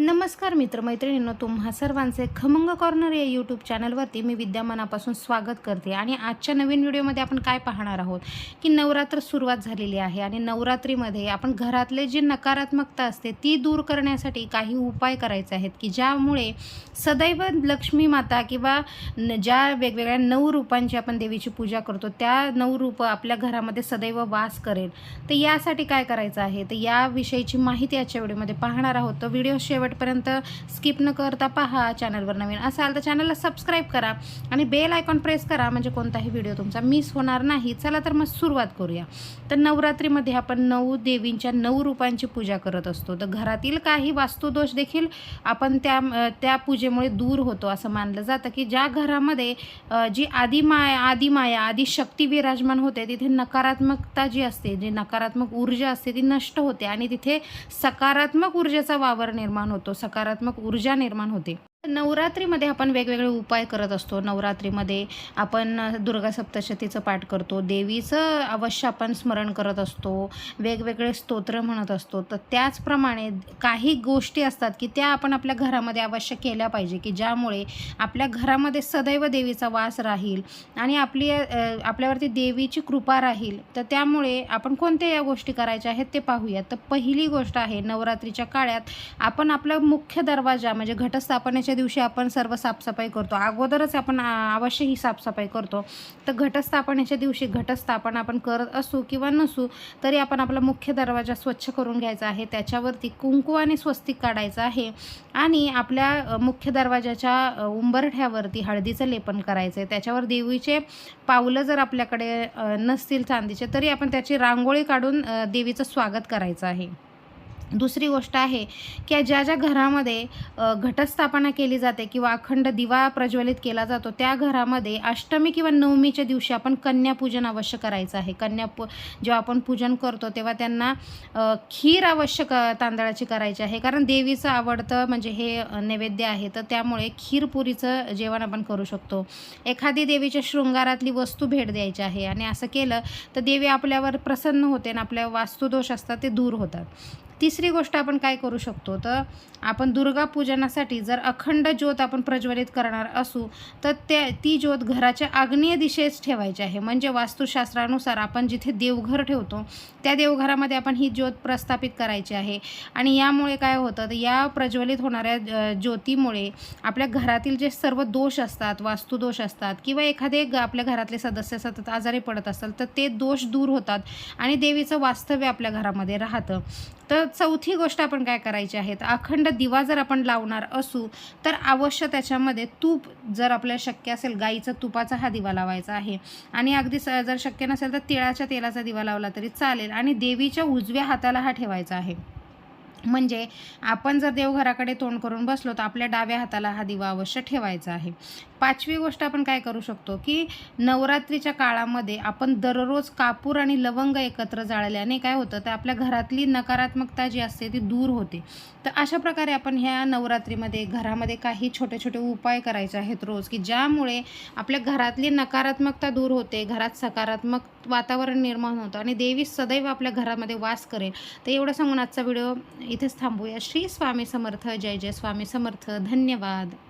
नमस्कार मित्रमैत्रिणींनो तुम्हा सर्वांचे खमंग कॉर्नर या यूट्यूब चॅनलवरती मी विद्यामानापासून स्वागत करते. आणि आजच्या नवीन व्हिडिओमध्ये आपण काय पाहणार आहोत? की नवरात्र सुरुवात झालेली आहे आणि नवरात्रीमध्ये आपण घरातले जी नकारात्मकता असते ती दूर करण्यासाठी काही उपाय करायचे आहेत की ज्यामुळे सदैव लक्ष्मी माता किंवा न- ज्या वेगवेगळ्या नऊ रूपांची आपण देवीची पूजा करतो त्या नऊ रूपं आपल्या घरामध्ये सदैव वास करेल. तर यासाठी काय करायचं आहे? तर याविषयीची माहिती आजच्या व्हिडिओमध्ये पाहणार आहोत. तर व्हिडिओ शेवटपर्यंत स्किप न करता पहा चॅनलवर नवीन असाल तर चॅनलला सबस्क्राईब करा आणि बेल आयकॉन प्रेस करा म्हणजे कोणताही व्हिडिओ तुमचा मिस होणार नाही. चला तर मग सुरुवात करूया. तर नवरात्रीमध्ये आपण नऊ देवींच्या नऊ रूपांची पूजा करत असतो. तर घरातील काही वास्तुदोष देखील आपण त्या त्या पूजेमुळे दूर होतो असं मानलं जातं की ज्या घरामध्ये जी आदिमाया आदिमाया आदी शक्ती विराजमान होते तिथे नकारात्मकता जी असते जी नकारात्मक ऊर्जा असते ती नष्ट होते आणि तिथे सकारात्मक ऊर्जेचा वावर निर्माण होतो. सकारात्मक ऊर्जा निर्माण होते. नवरात्रीमध्ये आपण वेगवेगळे उपाय करत असतो. नवरात्रीमध्ये आपण दुर्गा सप्तशतीचं पाठ करतो. देवीचं अवश्य आपण स्मरण करत असतो. वेगवेगळे स्तोत्र म्हणत असतो. तर त्याचप्रमाणे काही गोष्टी असतात की त्या आपण आपल्या घरामध्ये अवश्य केल्या पाहिजे की ज्यामुळे आपल्या घरामध्ये सदैव देवीचा वास राहील आणि आपली आपल्यावरती देवीची कृपा राहील. तर त्यामुळे आपण कोणत्या या गोष्टी करायच्या आहेत ते पाहूया तर पहिली गोष्ट आहे नवरात्रीच्या काळात आपण आपला मुख्य दरवाजा म्हणजे घटस्थापनेच्या दिवशी आपण सर्व साफसफाई करतो. अगोदरच आपण अवश्य ही साफसफाई करतो. तर घटस्थापनेच्या दिवशी घटस्थापन आपण करत असू किंवा नसू तरी आपण आपला मुख्य दरवाजा स्वच्छ करून घ्यायचा आहे. त्याच्यावरती कुंकू आणि स्वस्तिक काढायचं आहे. आणि आपल्या मुख्य दरवाजाच्या उंबरठ्यावरती हळदीचं लेपन करायचं आहे त्याच्यावर देवीचे पावलं जर आपल्याकडे नसतील चांदीचे तरी आपण त्याची रांगोळी काढून देवीचं स्वागत करायचं आहे. दुसरी गोष्ट आहे की ज्या ज्या घरामध्ये घटस्थापना केली जाते किंवा अखंड दिवा प्रज्वलित केला जातो त्या घरामध्ये अष्टमी किंवा नवमीच्या दिवशी आपण कन्यापूजन अवश्य करायचं आहे. कन्या पू जेव्हा आपण पूजन करतो तेव्हा त्यांना खीर अवश्य क तांदळाची करायची आहे. कारण देवीचं आवडतं म्हणजे हे नैवेद्य आहे. तर त्यामुळे खीरपुरीचं जेवण आपण करू शकतो. एखादी देवीच्या शृंगारातली वस्तू भेट द्यायची आहे. आणि असं केलं तर देवी आपल्यावर प्रसन्न होते आणि आपल्या वास्तुदोष असतात ते दूर होतात. तिसरी गोष्ट आपण काय करू शकतो? तर आपण दुर्गापूजनासाठी जर अखंड ज्योत आपण प्रज्वलित करणार असू तर त्या ती ज्योत घराच्या आग्नेय दिशेस ठेवायची आहे. म्हणजे वास्तुशास्त्रानुसार आपण जिथे देवघर ठेवतो त्या देवघरामध्ये आपण ही ज्योत प्रस्थापित करायची आहे. आणि यामुळे काय होतं? तर या प्रज्वलित होणाऱ्या ज्योतीमुळे आपल्या घरातील जे सर्व दोष असतात वास्तुदोष असतात किंवा एखादे ग- आपल्या घरातले सदस्य सतत आजारी पडत असतात तर ते दोष दूर होतात आणि देवीचं वास्तव्य आपल्या घरामध्ये राहतं. तर चौथी गोष्ट आपण काय करायची आहे अखंड दिवा जर आपण लावणार असू तर अवश्य त्याच्यामध्ये तूप जर आपल्याला शक्य असेल गाईचं तुपाचा हा दिवा लावायचा आहे. आणि अगदी स जर शक्य नसेल तर तिळाच्या तेलाचा दिवा लावला तरी चालेल. आणि देवीच्या उजव्या हाताला हा ठेवायचा आहे. म्हणजे आपण जर देवघराकडे तोंड करून बसलो तर आपल्या डाव्या हाताला हा दिवा अवश्य ठेवायचा आहे. पाचवी गोष्ट आपण काय करू शकतो की नवरात्रीच्या काळामध्ये आपण दररोज कापूर आणि लवंग एकत्र जाळल्याने काय होतं तर आपल्या घरातली नकारात्मकता जी असते ती दूर होते. तर अशा प्रकारे आपण ह्या नवरात्रीमध्ये घरामध्ये काही छोटे छोटे उपाय करायचे आहेत रोज की ज्यामुळे आपल्या घरातली नकारात्मकता दूर होते घरात सकारात्मक वातावरण निर्माण होतं आणि देवी सदैव आपल्या घरामध्ये वास करेल. तर एवढं सांगून आजचा व्हिडिओ इथेच थांबूया. श्री स्वामी समर्थ. जय जय स्वामी समर्थ. धन्यवाद.